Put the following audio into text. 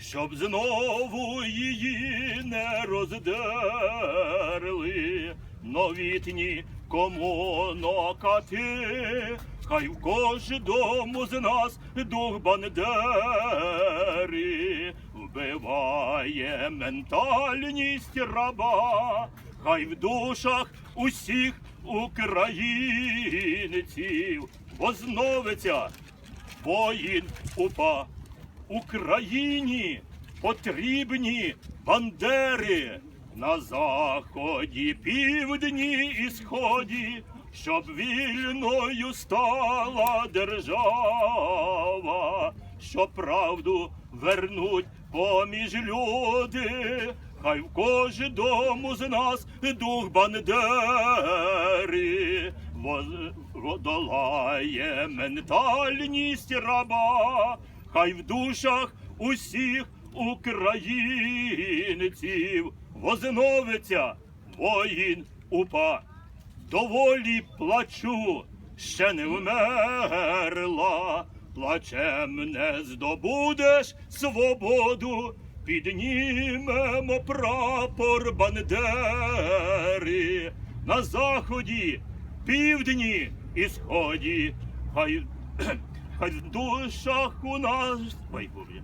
щоб знову її не роздерли. Новітні комунокати, хай в кожному з нас дух бандери вбиває ментальність раба, хай в душах усіх українців возновиться воїн упа. Україні потрібні бандери. На заході, півдні і сході, щоб вільною стала держава, щоб правду вернуть поміж люди, хай в кожному з нас дух бандери. Воз- долає ментальність раба, хай в душах усіх українців возновиться воїн упа. Доволі плачу, ще не вмерла, плачем не здобудеш свободу, піднімемо прапор бандери на заході, півдні і сході, хай, хай в душах у нас. Ой, Боже.